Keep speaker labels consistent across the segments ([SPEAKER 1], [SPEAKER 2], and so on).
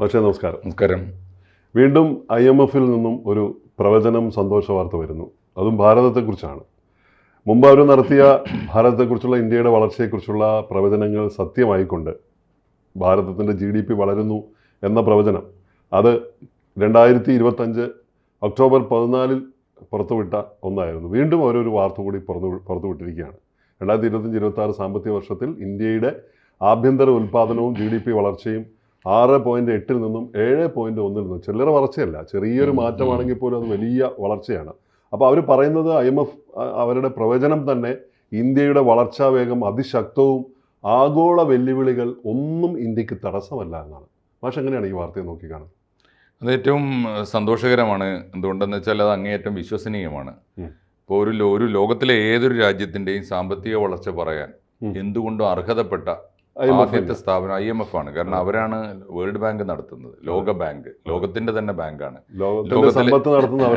[SPEAKER 1] പക്ഷേ നമസ്കാരം.
[SPEAKER 2] നമസ്കാരം.
[SPEAKER 1] വീണ്ടും ഐ എം എഫിൽ നിന്നും ഒരു പ്രവചനം സന്തോഷ വാർത്ത വരുന്നു. അതും ഭാരതത്തെക്കുറിച്ചാണ്. മുമ്പ് അവർ നടത്തിയ ഭാരതത്തെക്കുറിച്ചുള്ള ഇന്ത്യയുടെ വളർച്ചയെക്കുറിച്ചുള്ള പ്രവചനങ്ങൾ സത്യമായിക്കൊണ്ട് ഭാരതത്തിന്റെ ജി ഡി പി വളരുന്നു എന്ന പ്രവചനം അത് രണ്ടായിരത്തി ഇരുപത്തഞ്ച് ഒക്ടോബർ പതിനാലിൽ പുറത്തുവിട്ട ഒന്നായിരുന്നു. വീണ്ടും അവരൊരു വാർത്ത കൂടി പുറത്തു പുറത്തുവിട്ടിരിക്കുകയാണ്. രണ്ടായിരത്തി ഇരുപത്തഞ്ച് ഇരുപത്തി ആറ് സാമ്പത്തിക വർഷത്തിൽ ഇന്ത്യയുടെ ആഭ്യന്തര ഉൽപ്പാദനവും ജി ഡി പി വളർച്ചയും ആറ് പോയിന്റ് എട്ടിൽ നിന്നും ഏഴ് പോയിന്റ് ഒന്നിൽ നിന്നും ചില്ലറ വളർച്ചയല്ല. ചെറിയൊരു മാറ്റമാണെങ്കിൽ പോലും അത് വലിയ വളർച്ചയാണ്. അപ്പോൾ അവർ പറയുന്നത് ഐ എം എഫ് അവരുടെ പ്രവചനം തന്നെ ഇന്ത്യയുടെ വളർച്ചാ വേഗം അതിശക്തവും ആഗോള വെല്ലുവിളികൾ ഒന്നും ഇന്ത്യയ്ക്ക് തടസ്സമല്ല എന്നാണ്. മാഷ് എങ്ങനെയാണ് ഈ വാർത്തയെ നോക്കിക്കാണുന്നത്
[SPEAKER 2] അത് ഏറ്റവും സന്തോഷകരമാണ്. എന്തുകൊണ്ടെന്ന് വെച്ചാൽ അത് അങ്ങേയറ്റം വിശ്വസനീയമാണ്. ഇപ്പോൾ ഒരു ഒരു ലോകത്തിലെ ഏതൊരു രാജ്യത്തിന്റെയും സാമ്പത്തിക വളർച്ച പറയാൻ. എന്തുകൊണ്ടും അർഹതപ്പെട്ട ആദ്യത്തെ സ്ഥാപനം ഐ എം എഫ് ആണ്. കാരണം അവരാണ് വേൾഡ് ബാങ്ക് നടത്തുന്നത്. ലോക ബാങ്ക്. ലോകത്തിന്റെ തന്നെ ബാങ്കാണ്. ലോകത്തിലെ-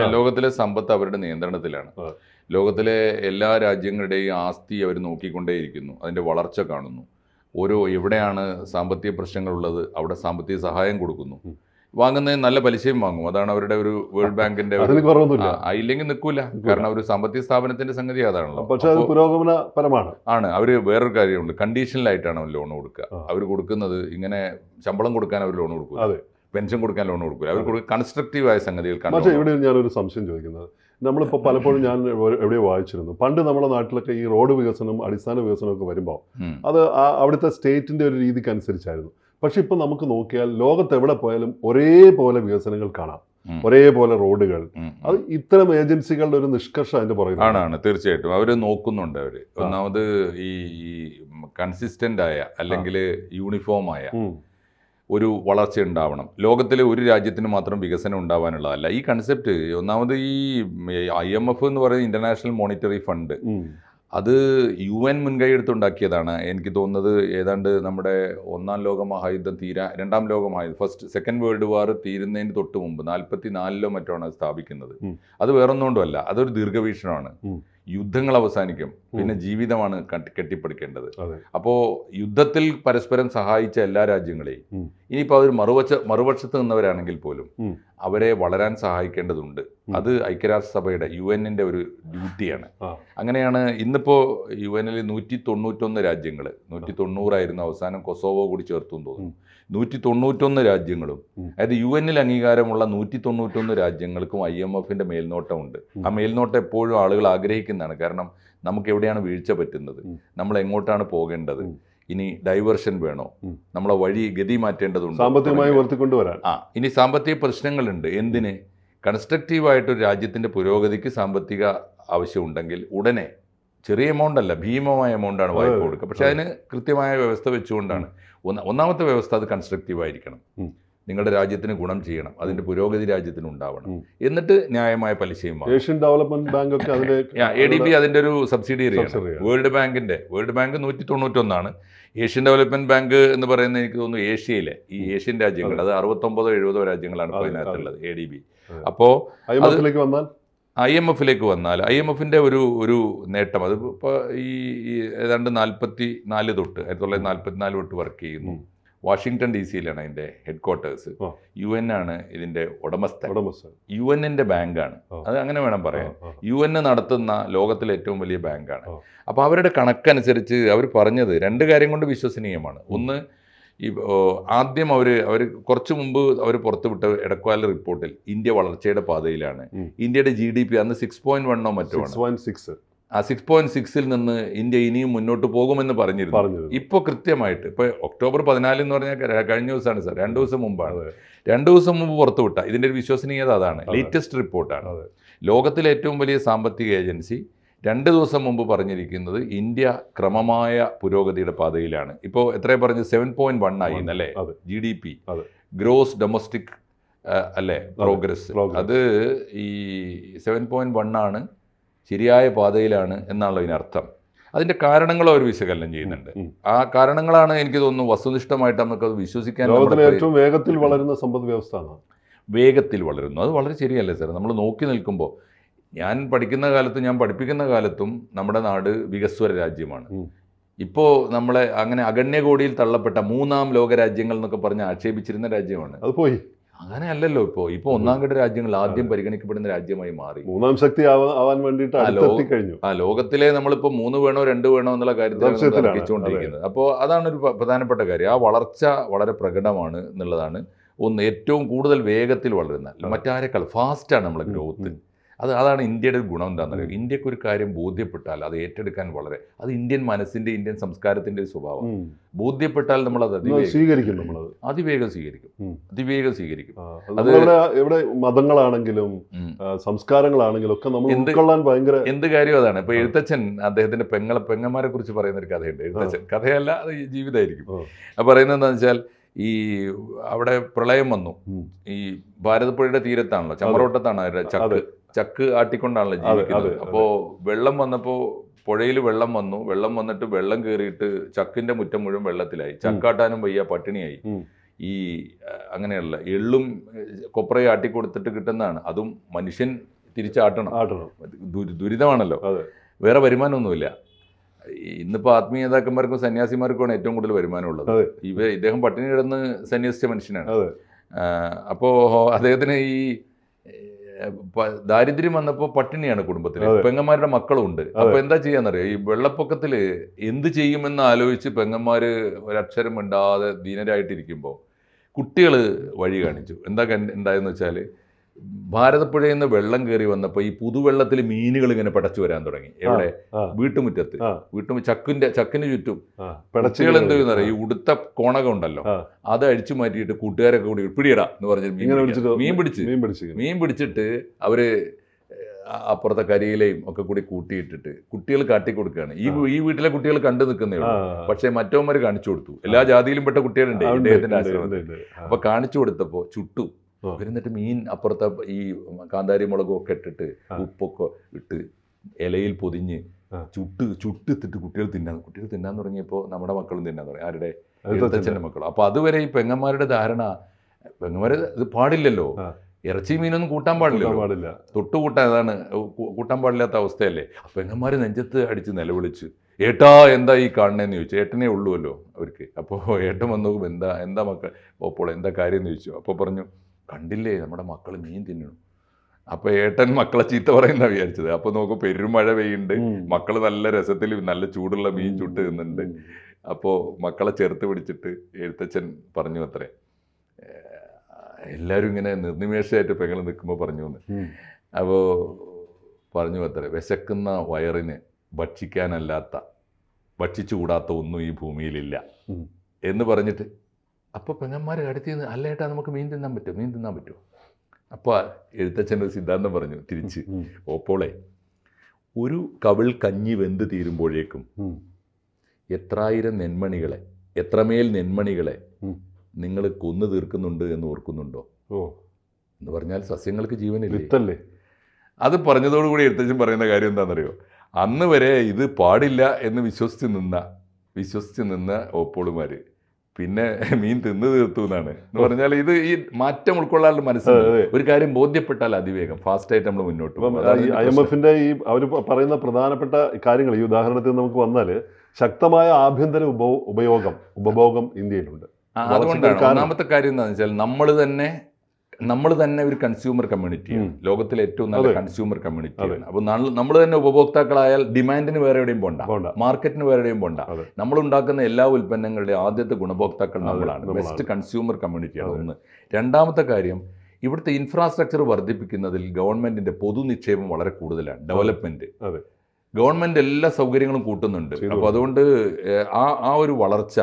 [SPEAKER 2] ലോകത്തിലെ സമ്പത്ത് അവരുടെ നിയന്ത്രണത്തിലാണ്. ലോകത്തിലെ എല്ലാ രാജ്യങ്ങളുടെയും ആസ്തി അവർ നോക്കിക്കൊണ്ടേയിരിക്കുന്നു. അതിന്റെ വളർച്ച കാണുന്നു. ഓരോ എവിടെയാണ് സാമ്പത്തിക പ്രശ്നങ്ങളുള്ളത് അവിടെ സാമ്പത്തിക സഹായം കൊടുക്കുന്നു. വാങ്ങുന്നതിന് നല്ല പലിശയും വാങ്ങും. അതാണ് അവരുടെ ഒരു വേൾഡ് ബാങ്കിന്റെ ഇല്ലെങ്കിൽ നിൽക്കൂല. കാരണം ഒരു സാമ്പത്തിക സ്ഥാപനത്തിന്റെ സംഗതി അതാണല്ലോ.
[SPEAKER 1] പക്ഷേ പുരോഗമനപരമാണ്.
[SPEAKER 2] ആണ്. അവർ വേറൊരു കാര്യമുണ്ട്. കണ്ടീഷനിലായിട്ടാണ് അവർ ലോൺ കൊടുക്കുക. അവർ കൊടുക്കുന്നത് ഇങ്ങനെ ശമ്പളം കൊടുക്കാൻ അവർ ലോൺ കൊടുക്കുക
[SPEAKER 1] അതെ.
[SPEAKER 2] പെൻഷൻ കൊടുക്കാൻ ലോൺ കൊടുക്കില്ല അവർ കൺസ്ട്രക്റ്റീവ് ആയ സംഗതികൾക്കാണ്
[SPEAKER 1] പക്ഷേ ഇവിടെ ഞാനൊരു സംശയം ചോദിക്കുന്നത്. നമ്മളിപ്പോൾ പലപ്പോഴും ഞാൻ എവിടെ- എവിടെയോ വായിച്ചിരുന്നു. പണ്ട് നമ്മുടെ നാട്ടിലൊക്കെ ഈ റോഡ് വികസനം അടിസ്ഥാന വികസനമൊക്കെ വരുമ്പോൾ അത് അവിടുത്തെ സ്റ്റേറ്റിന്റെ ഒരു രീതിക്ക് അനുസരിച്ചായിരുന്നു പക്ഷെ ഇപ്പം നമുക്ക് നോക്കിയാൽ ലോകത്ത് എവിടെ പോയാലും ഒരേപോലെ വികസനങ്ങൾ കാണാം. ഒരേപോലെ റോഡുകൾ. അത് ഇത്തരം ഏജൻസികളുടെ ഒരു നിഷ്കർഷം അതിന്റെ പുറകിൽ
[SPEAKER 2] ആണ് തീർച്ചയായിട്ടും. അവർ നോക്കുന്നുണ്ട് അവർ ഒന്നാമത് ഈ കൺസിസ്റ്റന്റ് ആയ അല്ലെങ്കിൽ യൂണിഫോം ആയ ഒരു വളർച്ച ഉണ്ടാവണം. ലോകത്തിലെ ഒരു രാജ്യത്തിന് മാത്രം വികസനം ഉണ്ടാവാനുള്ളതല്ല. ഈ കൺസെപ്റ്റ് ഒന്നാമത് ഈ ഐ എം എഫ് എന്ന് പറയുന്ന ഇന്റർനാഷണൽ മോണിറ്ററി ഫണ്ട് അത് യു എൻ മുൻകൈ എടുത്തുണ്ടാക്കിയതാണ് എനിക്ക് തോന്നുന്നത് ഏതാണ്ട് നമ്മുടെ ഒന്നാം ലോക മഹായുദ്ധം തീരാ രണ്ടാം ലോക മഹായുദ്ധം ഫസ്റ്റ് സെക്കൻഡ് വേൾഡ് വാർ തീരുന്നതിന് തൊട്ട് മുമ്പ് നാൽപ്പത്തി നാലിലോ മറ്റോ ആണ് സ്ഥാപിക്കുന്നത്. അത് വേറൊന്നുകൊണ്ടുമല്ല അതൊരു ദീർഘവീക്ഷണമാണ്. യുദ്ധങ്ങൾ അവസാനിക്കും. പിന്നെ ജീവിതമാണ് കട്ടി- കെട്ടിപ്പടുക്കേണ്ടത്.
[SPEAKER 1] അതെ.
[SPEAKER 2] അപ്പോൾ യുദ്ധത്തിൽ പരസ്പരം സഹായിച്ച എല്ലാ രാജ്യങ്ങളെയും
[SPEAKER 1] ഇനിയിപ്പോ
[SPEAKER 2] ഇനിയിപ്പോൾ അവർ മറുപക്ഷ മറുപക്ഷത്ത് നിന്നവരാണെങ്കിൽ പോലും അവരെ വളരാൻ സഹായിക്കേണ്ടതുണ്ട്. അത് ഐക്യരാഷ്ട്രസഭയുടെ യു എന്നിന്റെ ഒരു ഡ്യൂട്ടിയാണ്. അങ്ങനെയാണ് ഇന്നിപ്പോ യു എന്നിൽ നൂറ്റി തൊണ്ണൂറ്റൊന്ന് രാജ്യങ്ങൾ നൂറ്റി തൊണ്ണൂറായിരുന്നു അവസാനം കൊസോവോ കൂടി ചേർത്തു തോന്നുന്നു. നൂറ്റി തൊണ്ണൂറ്റൊന്ന് രാജ്യങ്ങളും അതായത് യു എന്നിൽ അംഗീകാരമുള്ള നൂറ്റി തൊണ്ണൂറ്റൊന്ന് രാജ്യങ്ങൾക്കും ഐ എം എഫിന്റെ മേൽനോട്ടമുണ്ട്. ആ മേൽനോട്ടം എപ്പോഴും ആളുകൾ ആഗ്രഹിക്കുന്നതാണ്. കാരണം നമുക്ക് എവിടെയാണ് വീഴ്ച പറ്റുന്നത്? നമ്മൾ എങ്ങോട്ടാണ് പോകേണ്ടത്? ഇനി ഡൈവേർഷൻ വേണോ? നമ്മളെ വഴി ഗതി മാറ്റേണ്ടതുണ്ട്?
[SPEAKER 1] സാമ്പത്തികമായി ഉയർത്തിക്കൊണ്ടുവരാൻ
[SPEAKER 2] ആ ഇനി സാമ്പത്തിക പ്രശ്നങ്ങളുണ്ട്. എന്തിന്? കൺസ്ട്രക്റ്റീവായിട്ട് ഒരു രാജ്യത്തിന്റെ പുരോഗതിക്ക് സാമ്പത്തിക ആവശ്യമുണ്ടെങ്കിൽ ഉടനെ ചെറിയ എമൗണ്ട് അല്ല ഭീമമായ എമൗണ്ടാണ് വായ്പ കൊടുക്കുക. പക്ഷേ അതിന് കൃത്യമായ വ്യവസ്ഥ വെച്ചുകൊണ്ടാണ്. ഒന്ന് ഒന്നാമത്തെ വ്യവസ്ഥ അത് കൺസ്ട്രക്റ്റീവ് ആയിരിക്കണം. നിങ്ങളുടെ രാജ്യത്തിന് ഗുണം ചെയ്യണം. അതിന്റെ പുരോഗതി രാജ്യത്തിന് ഉണ്ടാവണം. എന്നിട്ട് ന്യായമായ പലിശയും
[SPEAKER 1] ഏഷ്യൻ ഡെവലപ്മെന്റ് ബാങ്ക് ഒക്കെ അതിന്റെ
[SPEAKER 2] എ ഡി ബി അതിന്റെ ഒരു സബ്സിഡിയറിയാണ്
[SPEAKER 1] ആണ്.
[SPEAKER 2] വേൾഡ് ബാങ്കിന്റെ വേൾഡ് ബാങ്ക് നൂറ്റി തൊണ്ണൂറ്റൊന്നാണ് ഏഷ്യൻ ഡെവലപ്മെന്റ് ബാങ്ക് എന്ന് പറയുന്നത് എനിക്ക് തോന്നുന്നു ഏഷ്യയിലെ ഈ ഏഷ്യൻ രാജ്യങ്ങൾ. അത്. അറുപത്തൊമ്പതോ എഴുപതോ രാജ്യങ്ങളാണ് ഇപ്പോൾ അതിനകത്തുള്ളത് എ ഡി ബി
[SPEAKER 1] അപ്പോ
[SPEAKER 2] അപ്പോൾ
[SPEAKER 1] എം വന്നാൽ?
[SPEAKER 2] ഐ എം എഫിലേക്ക് വന്നാൽ ഐ എം എഫിന്റെ ഒരു ഒരു നേട്ടം അത് ഇപ്പോൾ ഈ ഏതാണ്ട് നാൽപ്പത്തി നാല് തൊട്ട് ആയിരത്തി തൊള്ളായിരത്തി നാൽപ്പത്തി നാല് തൊട്ട് വർക്ക് ചെയ്യുന്നു. വാഷിങ്ടൺ ഡി സിയിലാണ് അതിന്റെ ഹെഡ് ക്വാർട്ടേഴ്സ് യു എൻ ആണ് ഇതിന്റെ
[SPEAKER 1] ഉടമസ്ഥ
[SPEAKER 2] യു എന്നിന്റെ ബാങ്കാണ് അത് അങ്ങനെ വേണം പറയാൻ. യു എൻ നടത്തുന്ന ലോകത്തിലെ ഏറ്റവും വലിയ ബാങ്കാണ്. അപ്പോൾ അവരുടെ കണക്കനുസരിച്ച് അവർ പറഞ്ഞത് രണ്ട് കാര്യം കൊണ്ട് വിശ്വസനീയമാണ്. ഒന്ന് ഈ ആദ്യം അവർ അവർ കുറച്ച് മുമ്പ് അവർ പുറത്തുവിട്ട എടക്കാല റിപ്പോർട്ടിൽ ഇന്ത്യ വളർച്ചയുടെ പാതയിലാണ്. ഇന്ത്യയുടെ ജി ഡി പി അന്ന് സിക്സ് പോയിന്റ് വണ്ണോ മറ്റോ ആ സിക്സ് പോയിന്റ് സിക്സിൽ നിന്ന് ഇന്ത്യ ഇനിയും മുന്നോട്ട് പോകുമെന്ന് പറഞ്ഞിരുന്നു. ഇപ്പോൾ കൃത്യമായിട്ട് ഇപ്പോൾ ഒക്ടോബർ പതിനാല് എന്ന് പറഞ്ഞാൽ കഴിഞ്ഞ ദിവസമാണ് സാർ. രണ്ട് ദിവസം മുമ്പാണ്. രണ്ട് ദിവസം മുമ്പ് പുറത്തുവിട്ട ഇതിന്റെ ഒരു വിശ്വസനീയത അതാണ്.
[SPEAKER 1] അതെ.
[SPEAKER 2] ലേറ്റസ്റ്റ് റിപ്പോർട്ടാണ് ലോകത്തിലെ ഏറ്റവും വലിയ സാമ്പത്തിക ഏജൻസി രണ്ട് ദിവസം മുമ്പ് പറഞ്ഞിരിക്കുന്നത് ഇന്ത്യ ക്രമമായ പുരോഗതിയുടെ പാതയിലാണ്. ഇപ്പോൾ എത്രയും പറഞ്ഞ് സെവൻ പോയിന്റ് വൺ ആയി അല്ലേ
[SPEAKER 1] അതെ.
[SPEAKER 2] ജി ഡി പി
[SPEAKER 1] അതെ.
[SPEAKER 2] ഗ്രോസ് ഡൊമസ്റ്റിക് അല്ലേ? പ്രോഗ്രസ് അത് ഈ സെവൻ പോയിന്റ് വൺ ആണ് ശരിയായ പാതയിലാണ് എന്നാണല്ലോ ഇതിനർത്ഥം അതിന്റെ കാരണങ്ങൾ അവർ വിശകലനം ചെയ്യുന്നുണ്ട്. ആ കാരണങ്ങളാണ് എനിക്ക് തോന്നുന്നു വസ്തുനിഷ്ഠമായിട്ട് നമുക്കത് വിശ്വസിക്കാൻ
[SPEAKER 1] ഏറ്റവും വേഗത്തിൽ വളരുന്ന സമ്പദ് വ്യവസ്ഥ
[SPEAKER 2] വേഗത്തിൽ വളരുന്നു. അത് വളരെ ശരിയല്ലേ സാർ നമ്മൾ നോക്കി നിൽക്കുമ്പോൾ ഞാൻ പഠിക്കുന്ന കാലത്തും ഞാൻ പഠിപ്പിക്കുന്ന കാലത്തും നമ്മുടെ നാട് വികസ്വര രാജ്യമാണ്. ഇപ്പോൾ നമ്മളെ അങ്ങനെ അഗണ്യകോടിയിൽ തള്ളപ്പെട്ട മൂന്നാം ലോക രാജ്യങ്ങൾ എന്നൊക്കെ പറഞ്ഞ് ആക്ഷേപിച്ചിരുന്ന രാജ്യമാണ്.
[SPEAKER 1] അത് പോയി.
[SPEAKER 2] അങ്ങനെ അല്ലല്ലോ ഇപ്പോൾ ഇപ്പോൾ ഒന്നാം ഘട്ട രാജ്യങ്ങൾ ആദ്യം പരിഗണിക്കപ്പെടുന്ന രാജ്യമായി മാറി.
[SPEAKER 1] മൂന്നാം ശക്തി ആവാൻ വേണ്ടിയിട്ട് കഴിഞ്ഞു
[SPEAKER 2] ആ ലോകത്തിലെ നമ്മളിപ്പോൾ മൂന്ന് വേണോ രണ്ട് വേണോ എന്നുള്ള
[SPEAKER 1] കാര്യത്തിൽ
[SPEAKER 2] തർക്കിച്ചുകൊണ്ടിരിക്കുന്നത് അപ്പോൾ അതാണ് ഒരു പ്രധാനപ്പെട്ട കാര്യം. ആ വളർച്ച വളരെ പ്രകടമാണ് എന്നുള്ളതാണ്. ഒന്ന് ഏറ്റവും കൂടുതൽ വേഗത്തിൽ വളരുന്ന മറ്റാരെക്കാൾ ഫാസ്റ്റാണ് നമ്മളെ ഗ്രോത്ത്. അത് അതാണ് ഇന്ത്യയുടെ ഒരു ഗുണം എന്താണെന്ന് അറിയാം ഇന്ത്യയ്ക്ക് ഒരു കാര്യം ബോധ്യപ്പെട്ടാൽ അത് ഏറ്റെടുക്കാൻ വളരെ അത് ഇന്ത്യൻ മനസ്സിന്റെ ഇന്ത്യൻ സംസ്കാരത്തിന്റെ ഒരു സ്വഭാവം ബോധ്യപ്പെട്ടാൽ നമ്മൾ അത്
[SPEAKER 1] സ്വീകരിക്കും നമ്മൾ
[SPEAKER 2] അതിവേഗം സ്വീകരിക്കും. അതിവേഗം സ്വീകരിക്കും.
[SPEAKER 1] എവിടെ മതങ്ങളാണെങ്കിലും സംസ്കാരങ്ങളാണെങ്കിലും ഒക്കെ നമ്മൾ
[SPEAKER 2] എന്ത്
[SPEAKER 1] ഉൾക്കൊള്ളാൻ ഭയങ്കര
[SPEAKER 2] എന്ത് കാര്യം അതാണ്. ഇപ്പൊ എഴുത്തച്ഛൻ അദ്ദേഹത്തിന്റെ പെങ്ങളെ പെങ്ങന്മാരെ കുറിച്ച് പറയുന്ന ഒരു കഥയുണ്ട്. എഴുത്തച്ഛൻ കഥയല്ല അത് ജീവിതമായിരിക്കും.
[SPEAKER 1] ആ.
[SPEAKER 2] പറയുന്നത് എന്താണെന്ന് വെച്ചാൽ ഈ അവിടെ പ്രളയം വന്നു. ഈ ഭാരതപ്പുഴയുടെ തീരത്താണല്ലോ ചമ്മറോട്ടത്താണ് അവരുടെ ചക്ക്. ചക്ക് ആട്ടിക്കൊണ്ടാണല്ലോ ജീവിക്കുന്നത്.
[SPEAKER 1] അപ്പോൾ
[SPEAKER 2] അപ്പോ വെള്ളം വന്നപ്പോ പുഴയിൽ വെള്ളം വന്നു. വെള്ളം വന്നിട്ട് വെള്ളം കയറിയിട്ട് ചക്കിന്റെ മുറ്റം മുഴുവൻ വെള്ളത്തിലായി. ചക്കാട്ടാനും വയ്യ പട്ടിണിയായി. ഈ അങ്ങനെയല്ല അങ്ങനെയുള്ള എള്ളും കൊപ്രയും ആട്ടി കൊടുത്തിട്ട് കിട്ടുന്നതാണ്. അതും മനുഷ്യൻ തിരിച്ചാട്ടണം. ദുരിതമാണല്ലോ. വേറെ വരുമാനമൊന്നുമില്ല. ഇന്നിപ്പോ ഇന്നിപ്പോൾ ആത്മീയ നേതാക്കന്മാർക്കും സന്യാസിമാർക്കുമാണ് ഏറ്റവും കൂടുതൽ വരുമാനമുള്ളത്. ഇവ ഇദ്ദേഹം പട്ടിണി കിടന്ന് സന്യസിച്ച മനുഷ്യനാണ്. അപ്പോൾ അദ്ദേഹത്തിന് ഈ ദാരിദ്ര്യം വന്നപ്പോൾ പട്ടിണിയാണ് കുടുംബത്തിൽ പെങ്ങന്മാരുടെ മക്കളും ഉണ്ട്. അപ്പൊ എന്താ ചെയ്യാന്നറിയോ? ഈ വെള്ളപ്പൊക്കത്തിൽ എന്ത് ചെയ്യുമെന്ന് ആലോചിച്ച് പെങ്ങന്മാര് ഒരക്ഷരം മിണ്ടാതെ ദീനരായിട്ടിരിക്കുമ്പോൾ കുട്ടികൾ വഴി കാണിച്ചു. എന്താ ഉണ്ടായെന്ന് വെച്ചാൽ ഭാരതപ്പുഴയിൽ നിന്ന് വെള്ളം കയറി വന്നപ്പോൾ ഈ പുതുവെള്ളത്തിൽ മീനുകൾ ഇങ്ങനെ പടച്ചു വരാൻ തുടങ്ങി. എവിടെ? വീട്ടുമുറ്റത്ത്. വീട്ടു ചക്കിന്റെ ചക്കിന് ചുറ്റും. പടച്ചുകൾ എന്ത് ചെയ്യുന്ന ഈ ഉടുത്ത കോണകം ഉണ്ടല്ലോ. അത് അഴിച്ചു മാറ്റിയിട്ട് കൂട്ടുകാരൊക്കെ കൂടി പിടിയടാ എന്ന് പറഞ്ഞ് മീൻ പിടിച്ച്.
[SPEAKER 1] മീൻ
[SPEAKER 2] പിടിച്ചിട്ട് അവർ അപ്പുറത്തെ കരിയിലെയും ഒക്കെ കൂടി കൂട്ടിയിട്ടിട്ട് കുട്ടികൾ കാട്ടി കൊടുക്കുകയാണ്. ഈ ഈ വീട്ടിലെ കുട്ടികൾ കണ്ടു നിൽക്കുന്നേ പക്ഷേ മറ്റവന്മാർ കാണിച്ചു കൊടുത്തു. എല്ലാ ജാതിയിലും പെട്ട കുട്ടികളുണ്ട്. ഇദ്ദേഹത്തിന്റെ ആശ്രമത്തിൽ. അപ്പൊ കാണിച്ചു കൊടുത്തപ്പോ ചുട്ടു.
[SPEAKER 1] ആ.
[SPEAKER 2] എന്നിട്ട് മീൻ അപ്പുറത്തെ ഈ കാന്താരി മുളകും ഒക്കെ ഇട്ടിട്ട്. ഉപ്പൊക്കെ ഇട്ട് ഇലയിൽ പൊതിഞ്ഞ്
[SPEAKER 1] ചുട്ട്
[SPEAKER 2] ചുട്ട് ചുട്ടിത്തിട്ട് കുട്ടികൾ തിന്നാൻ കുട്ടികൾ തിന്നാൻ തുടങ്ങിയപ്പോൾ നമ്മുടെ മക്കളും തിന്നാൻ തുടങ്ങി. ആരുടെ?
[SPEAKER 1] എഴുത്തച്ഛന്റെ.
[SPEAKER 2] മക്കളും. അപ്പോൾ അപ്പൊ അതുവരെ ഈ പെങ്ങന്മാരുടെ ധാരണ പെങ്ങന്മാരെ ഇത് പാടില്ലല്ലോ. ഇറച്ചി മീനൊന്നും കൂട്ടാൻ
[SPEAKER 1] പാടില്ല
[SPEAKER 2] പാടില്ലല്ലോ
[SPEAKER 1] പാടില്ല.
[SPEAKER 2] തൊട്ട് കൂട്ടാൻ അതാണ് കൂട്ടാൻ പാടില്ലാത്ത അവസ്ഥയല്ലേ? പെങ്ങന്മാര് നെഞ്ചത്ത് അടിച്ച് നിലവിളിച്ച് ഏട്ടാ എന്താ ഈ കാണണേന്ന് ചോദിച്ചു. ഏട്ടനെ ഉള്ളുവല്ലോ അവർക്ക്. അപ്പോൾ ഏട്ടൻ വന്നു എന്താ എന്താ മക്കൾ അപ്പോൾ എന്താ കാര്യം? എന്ന് ചോദിച്ചു. അപ്പോൾ പറഞ്ഞു കണ്ടില്ലേ നമ്മുടെ മക്കൾ മീൻ തിന്നണം. അപ്പോൾ ഏട്ടൻ മക്കളെ ചീത്ത പറയുന്ന വിചാരിച്ചത്. അപ്പോൾ നോക്കും പെരുമഴ പെയ്യുന്നുണ്ട്. മക്കൾ നല്ല രസത്തിൽ നല്ല ചൂടുള്ള മീൻ ചുട്ട് തിന്നുന്നുണ്ട്. അപ്പോൾ മക്കളെ ചേർത്ത് പിടിച്ചിട്ട് എഴുത്തച്ഛൻ പറഞ്ഞു അത്രേ. എല്ലാവരും ഇങ്ങനെ നിർനിമേഷമായിട്ട് പെങ്ങൾ നിൽക്കുമ്പോൾ പറഞ്ഞു എന്ന്. അപ്പോൾ പറഞ്ഞു അത്രേ വിശക്കുന്ന വയറിന് ഭക്ഷിക്കാനല്ലാത്ത ഭക്ഷിച്ചുകൂടാത്ത ഒന്നും ഈ ഭൂമിയിലില്ല. എന്ന് പറഞ്ഞിട്ട് അപ്പോൾ പെങ്ങന്മാർ അടുത്ത് നിന്ന് അല്ല ഏട്ടാ നമുക്ക് മീൻ തിന്നാൻ പറ്റുമോ? മീൻ തിന്നാൻ പറ്റുമോ? അപ്പോൾ എഴുത്തച്ഛന്റെ ഒരു സിദ്ധാന്തം പറഞ്ഞു തിരിച്ച്. ഓപ്പോളെ ഒരു കവിൾ കഞ്ഞി വെന്ത് തീരുമ്പോഴേക്കും. എത്രായിരം നെന്മണികളെ എത്രമേൽ നെന്മണികളെ നിങ്ങൾ കൊന്നു തീർക്കുന്നുണ്ട് എന്ന് ഓർക്കുന്നുണ്ടോ?
[SPEAKER 1] ഓ.
[SPEAKER 2] എന്ന് പറഞ്ഞാൽ സസ്യങ്ങൾക്ക് ജീവനില്ലേ? അത് പറഞ്ഞതോടുകൂടി എഴുത്തച്ഛൻ പറയുന്ന കാര്യം എന്താണെന്നറിയോ? അന്ന് വരെ ഇത് പാടില്ല എന്ന് വിശ്വസിച്ച് നിന്ന വിശ്വസിച്ച് നിന്ന ഓപ്പോളുമാര് പിന്നെ മീൻ തിന്നു തീർത്തു എന്നാണ് എന്ന് പറഞ്ഞാൽ ഇത് ഈ മാറ്റം ഉൾക്കൊള്ളാനുള്ള
[SPEAKER 1] അതെ.
[SPEAKER 2] ഒരു കാര്യം ബോധ്യപ്പെട്ടാൽ അതിവേഗം ഫാസ്റ്റ് ആയിട്ട് നമ്മൾ മുന്നോട്ട് പോകും
[SPEAKER 1] ഐ എം എഫിന്റെ ഈ അവർ പറയുന്ന പ്രധാനപ്പെട്ട കാര്യങ്ങൾ ഈ ഉദാഹരണത്തിൽ നമുക്ക് വന്നാൽ ശക്തമായ ആഭ്യന്തര ഉപ ഉപയോഗം ഉപഭോഗം ഇന്ത്യയിലുണ്ട്
[SPEAKER 2] അതുകൊണ്ടാണ്. ഒന്നാമത്തെ കാര്യം എന്താണെന്ന് വെച്ചാൽ നമ്മൾ തന്നെ നമ്മൾ തന്നെ ഒരു കൺസ്യൂമർ കമ്മ്യൂണിറ്റിയാണ്. ലോകത്തിലെ ഏറ്റവും നല്ല കൺസ്യൂമർ കമ്മ്യൂണിറ്റിയാണ്
[SPEAKER 1] അപ്പൊ
[SPEAKER 2] അപ്പോൾ നമ്മൾ തന്നെ ഉപഭോക്താക്കളായാൽ ഡിമാൻഡിന് വേറെ എവിടെയും പോണ്ട. മാർക്കറ്റിന് വേറെ എവിടെയും പോണ്ട. നമ്മൾ ഉണ്ടാക്കുന്ന എല്ലാ ഉൽപ്പന്നങ്ങളുടെയും ആദ്യത്തെ ഗുണഭോക്താക്കൾ നമ്മളാണ്. ബെസ്റ്റ് കൺസ്യൂമർ കമ്മ്യൂണിറ്റിയാണ്
[SPEAKER 1] ആണ്
[SPEAKER 2] ഒന്ന്. രണ്ടാമത്തെ കാര്യം ഇവിടുത്തെ ഇൻഫ്രാസ്ട്രക്ചർ വർദ്ധിപ്പിക്കുന്നതിൽ ഗവൺമെന്റിന്റെ പൊതു നിക്ഷേപം വളരെ കൂടുതലാണ്. ഡെവലപ്മെന്റ്
[SPEAKER 1] അതെ.
[SPEAKER 2] ഗവൺമെന്റ് എല്ലാ സൗകര്യങ്ങളും കൂട്ടുന്നുണ്ട്.
[SPEAKER 1] അപ്പൊ
[SPEAKER 2] അപ്പോൾ അതുകൊണ്ട് ആ ആ ഒരു വളർച്ച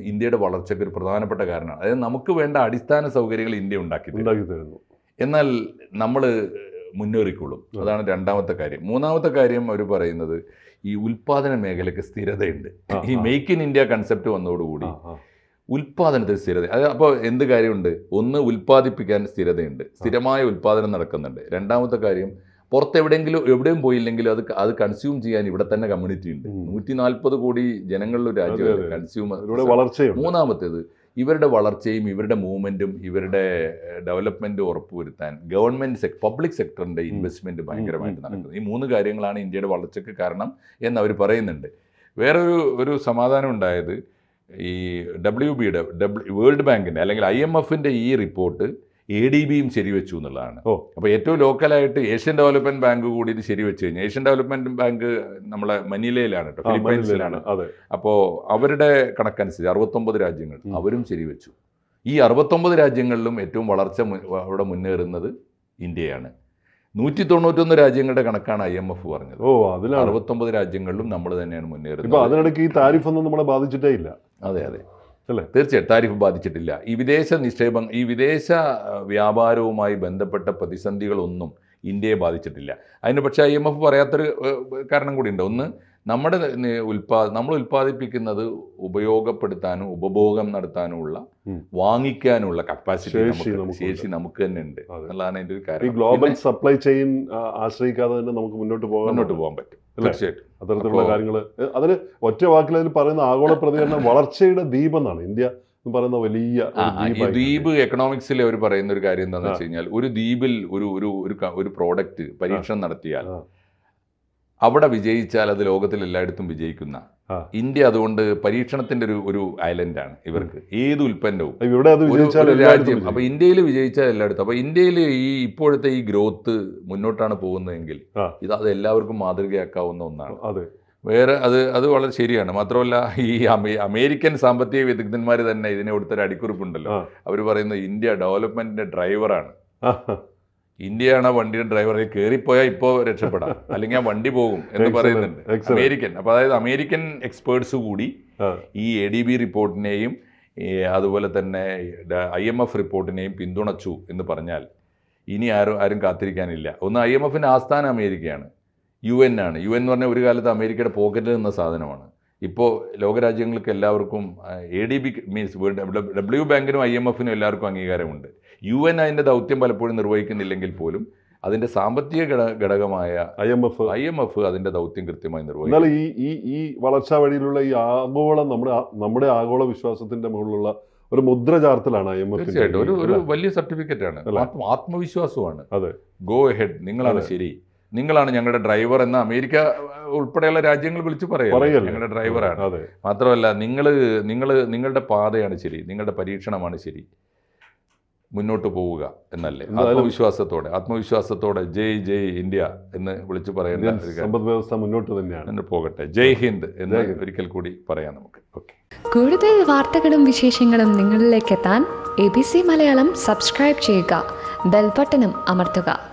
[SPEAKER 2] ഇന്ത്യയുടെ വളർച്ചയ്ക്ക് ഒരു പ്രധാനപ്പെട്ട കാരണമാണ്. അതായത് നമുക്ക് വേണ്ട അടിസ്ഥാന സൗകര്യങ്ങൾ ഇന്ത്യ ഉണ്ടാക്കി
[SPEAKER 1] തരുന്നു.
[SPEAKER 2] എന്നാൽ നമ്മൾ മുന്നേറിക്കൊള്ളും അതാണ് രണ്ടാമത്തെ കാര്യം. മൂന്നാമത്തെ കാര്യം അവർ പറയുന്നത് ഈ ഉൽപാദന മേഖലയ്ക്ക് സ്ഥിരതയുണ്ട്. ഈ. മെയ്ക്ക് ഇൻ ഇന്ത്യ കൺസെപ്റ്റ് വന്നതോടുകൂടി. ഉൽപാദനത്തിൽ സ്ഥിരത. അത് അപ്പോൾ എന്ത് കാര്യമുണ്ട്? ഒന്ന് ഉൽപ്പാദിപ്പിക്കാൻ സ്ഥിരതയുണ്ട്. സ്ഥിരമായ ഉൽപാദനം നടക്കുന്നുണ്ട്. രണ്ടാമത്തെ കാര്യം പുറത്തെവിടെയെങ്കിലും എവിടെയും പോയില്ലെങ്കിലും അത് അത് കൺസ്യൂം ചെയ്യാൻ ഇവിടെ തന്നെ കമ്മ്യൂണിറ്റി ഉണ്ട്. നൂറ്റി നാൽപ്പത് കോടി ജനങ്ങളുടെ ഒരു രാജ്യമാണ് കൺസ്യൂമർ മൂന്നാമത്തേത് ഇവരുടെ വളർച്ചയും ഇവരുടെ മൂവ്മെന്റും ഇവരുടെ ഡെവലപ്മെന്റും ഉറപ്പുവരുത്താൻ ഗവൺമെന്റ് സെക്ടർ പബ്ലിക് സെക്ടറിന്റെ ഇൻവെസ്റ്റ്മെന്റ് ഭയങ്കരമായിട്ട്. നടക്കുന്നത് ഈ മൂന്ന് കാര്യങ്ങളാണ് ഇന്ത്യയുടെ വളർച്ചയ്ക്ക് കാരണം എന്ന് അവർ പറയുന്നുണ്ട്. വേറൊരു ഒരു സമാധാനം ഉണ്ടായത് ഈ ഡബ്ല്യു ബിയുടെ ഡബ്ല്യു വേൾഡ് ബാങ്കിന്റെ അല്ലെങ്കിൽ ഐ എം എഫിന്റെ ഈ റിപ്പോർട്ട് എ ഡി ബിയും ശരിവെച്ചു എന്നുള്ളതാണ്.
[SPEAKER 1] ഓ.
[SPEAKER 2] അപ്പോൾ ഏറ്റവും ലോക്കലായിട്ട് ഏഷ്യൻ ഡെവലപ്മെന്റ് ബാങ്ക് കൂടി ഇത് ശരിവെച്ച് കഴിഞ്ഞാൽ ഏഷ്യൻ ഡെവലപ്മെന്റ് ബാങ്ക് നമ്മളെ മനിലയിലാണ് കേട്ടോ ഫിലിപ്പൈൻസിലാണ്.
[SPEAKER 1] അതെ.
[SPEAKER 2] അപ്പോൾ അവരുടെ കണക്കനുസരിച്ച് അറുപത്തൊമ്പത് രാജ്യങ്ങൾ
[SPEAKER 1] അവരും
[SPEAKER 2] അവരും ശരിവെച്ചു. ഈ അറുപത്തൊമ്പത് രാജ്യങ്ങളിലും ഏറ്റവും വളർച്ച അവിടെ മുന്നേറുന്നത് ഇന്ത്യയാണ്. നൂറ്റി തൊണ്ണൂറ്റൊന്ന് രാജ്യങ്ങളുടെ കണക്കാണ് ഐ എം എഫ് പറഞ്ഞത്.
[SPEAKER 1] ഓ അതിൽ
[SPEAKER 2] അറുപത്തൊമ്പത് രാജ്യങ്ങളിലും നമ്മൾ തന്നെയാണ് മുന്നേറുന്നത്.
[SPEAKER 1] അതിനിടയ്ക്ക് ഈ താരിഫ് ഒന്നും നമ്മളെ ബാധിച്ചിട്ടേ ഇല്ല.
[SPEAKER 2] അതെ അതെ.
[SPEAKER 1] അല്ലേ?
[SPEAKER 2] തീർച്ചയായും താരിഫ് ബാധിച്ചിട്ടില്ല. ഈ വിദേശ നിക്ഷേപം ഈ വിദേശ വ്യാപാരവുമായി ബന്ധപ്പെട്ട പ്രതിസന്ധികളൊന്നും ഇന്ത്യയെ ബാധിച്ചിട്ടില്ല. അതിന് പക്ഷേ ഐ എം എഫ് പറയാത്തൊരു കാരണം കൂടിയുണ്ട്. ഒന്ന് നമ്മുടെ ഉൽപാ നമ്മൾ ഉൽപ്പാദിപ്പിക്കുന്നത് ഉപയോഗപ്പെടുത്താനും ഉപഭോഗം നടത്താനുമുള്ള വാങ്ങിക്കാനുള്ള കപ്പാസിറ്റി
[SPEAKER 1] ശേഷി
[SPEAKER 2] നമുക്ക് തന്നെ ഉണ്ട്. എന്നുള്ളതാണ് അതിന്റെ ഒരു കാര്യം
[SPEAKER 1] ഗ്ലോബൽ സപ്ലൈ ചെയിൻ ആശ്രയിക്കാതെ തന്നെ നമുക്ക് മുന്നോട്ട് പോകാൻ
[SPEAKER 2] മുന്നോട്ട് പോകാൻ പറ്റും? തീർച്ചയായിട്ടും.
[SPEAKER 1] അത്തരത്തിലുള്ള കാര്യങ്ങൾ അതിന് ഒറ്റ വാക്കിൽ അതിൽ പറയുന്ന ആഗോള പ്രതികരണം വളർച്ചയുടെ ദ്വീപ് എന്നാണ് ഇന്ത്യ എന്ന് പറയുന്ന വലിയ
[SPEAKER 2] ദ്വീപ് എക്കണോമിക്സിൽ അവർ പറയുന്ന ഒരു കാര്യം എന്താണെന്ന്. വെച്ച് കഴിഞ്ഞാൽ ഒരു ദ്വീപിൽ ഒരു ഒരു ഒരു പ്രോഡക്റ്റ് പരീക്ഷണം നടത്തിയാൽ. അവിടെ വിജയിച്ചാൽ അത് ലോകത്തിൽ എല്ലായിടത്തും വിജയിക്കുന്ന. ഇന്ത്യ അതുകൊണ്ട് പരീക്ഷണത്തിന്റെ ഒരു ഒരു ഐലൻഡാണ് ഇവർക്ക്. ഏത് ഉൽപ്പന്നവും. രാജ്യം. അപ്പൊ ഇന്ത്യയിൽ വിജയിച്ചാൽ എല്ലായിടത്തും. അപ്പൊ ഇന്ത്യയിൽ ഈ ഇപ്പോഴത്തെ ഈ ഗ്രോത്ത് മുന്നോട്ടാണ് പോകുന്നതെങ്കിൽ ഇത് അത് എല്ലാവർക്കും മാതൃകയാക്കാവുന്ന ഒന്നാണ്. വേറെ അത് അത് വളരെ ശരിയാണ്. മാത്രമല്ല ഈ അമേ- അമേരിക്കൻ സാമ്പത്തിക വിദഗ്ധന്മാർ തന്നെ ഇതിനെ കൊടുത്തൊരു അടിക്കുറിപ്പുണ്ടല്ലോ. അവർ പറയുന്നത് ഇന്ത്യ ഡെവലപ്മെന്റിന്റെ ഡ്രൈവറാണ്. ഇന്ത്യയാണ് ആ വണ്ടിയുടെ ഡ്രൈവർ കയറിപ്പോയാൽ ഇപ്പോൾ രക്ഷപ്പെടാം. അല്ലെങ്കിൽ ആ വണ്ടി പോകും എന്ന് പറയുന്നുണ്ട്. അമേരിക്കൻ. അപ്പോൾ അതായത് അമേരിക്കൻ എക്സ്പേർട്സ് കൂടി ഈ എ ഡി ബി റിപ്പോർട്ടിനെയും അതുപോലെ തന്നെ ഐ എം എഫ് റിപ്പോർട്ടിനെയും പിന്തുണച്ചു എന്ന് പറഞ്ഞാൽ ഇനി ആരും ആരും കാത്തിരിക്കാനില്ല. ഒന്ന് ഐ എം എഫിന്റെ ആസ്ഥാനം അമേരിക്കയാണ്. യു എൻ ആണ്. യു എൻ എന്ന് പറഞ്ഞാൽ ഒരു കാലത്ത് അമേരിക്കയുടെ പോക്കറ്റിൽ നിന്ന സാധനമാണ്. ഇപ്പോൾ ലോകരാജ്യങ്ങൾക്ക് എല്ലാവർക്കും A D B means W ബാങ്കിനും I M എഫിനും എല്ലാവർക്കും അംഗീകാരമുണ്ട്. യു എൻ അതിന്റെ ദൗത്യം പലപ്പോഴും നിർവഹിക്കുന്നില്ലെങ്കിൽ പോലും അതിന്റെ സാമ്പത്തിക ഘട- ഘടകമായ
[SPEAKER 1] I M F.
[SPEAKER 2] I M F അതിന്റെ ദൗത്യം കൃത്യമായി നിർവഹിക്കും.
[SPEAKER 1] എന്നാൽ ഈ ഈ ഈ വളർച്ചാ വഴിയിലുള്ള ഈ ആഗോള നമ്മുടെ നമ്മുടെ ആഗോള വിശ്വാസത്തിന്റെ മുകളിലുള്ള ഒരു മുദ്ര ചാർത്തലാണ് ഐ എം എഫ്
[SPEAKER 2] തീർച്ചയായിട്ടും. ഒരു ഒരു വലിയ സർട്ടിഫിക്കറ്റ് ആണ് ആത്മവിശ്വാസമാണ്.
[SPEAKER 1] അതെ.
[SPEAKER 2] ഗോ ഹെഡ് നിങ്ങളാണ്. ശരി. നിങ്ങളാണ് ഞങ്ങളുടെ ഡ്രൈവർ എന്ന അമേരിക്ക ഉൾപ്പെടെയുള്ള രാജ്യങ്ങൾ വിളിച്ചു പറയല്ലേ? ഞങ്ങളുടെ ഡ്രൈവറാണ് മാത്രമല്ല നിങ്ങൾ നിങ്ങൾ നിങ്ങളുടെ പാതയാണ് ശരി. നിങ്ങളുടെ പരീക്ഷണമാണ് ശരി. മുന്നോട്ട് പോവുക എന്നല്ലേ? ആത്മവിശ്വാസത്തോടെ ആത്മവിശ്വാസത്തോടെ ജയ് ജയ് ഇന്ത്യ എന്ന് വിളിച്ചു പറയേണ്ട
[SPEAKER 1] സമ്പദ് വ്യവസ്ഥ മുന്നോട്ട് തന്നെയാണ്.
[SPEAKER 2] തന്നെ പോകട്ടെ. ജയ് ഹിന്ദ് എന്ന് ഒരിക്കൽ കൂടി പറയാം നമുക്ക്. ഓക്കെ.
[SPEAKER 3] കൂടുതൽ വാർത്തകളും വിശേഷങ്ങളും നിങ്ങളിലേക്ക് എത്താൻ A B C Malayalam subscribe ചെയ്യുക ബെൽബട്ടനും അമർത്തുക.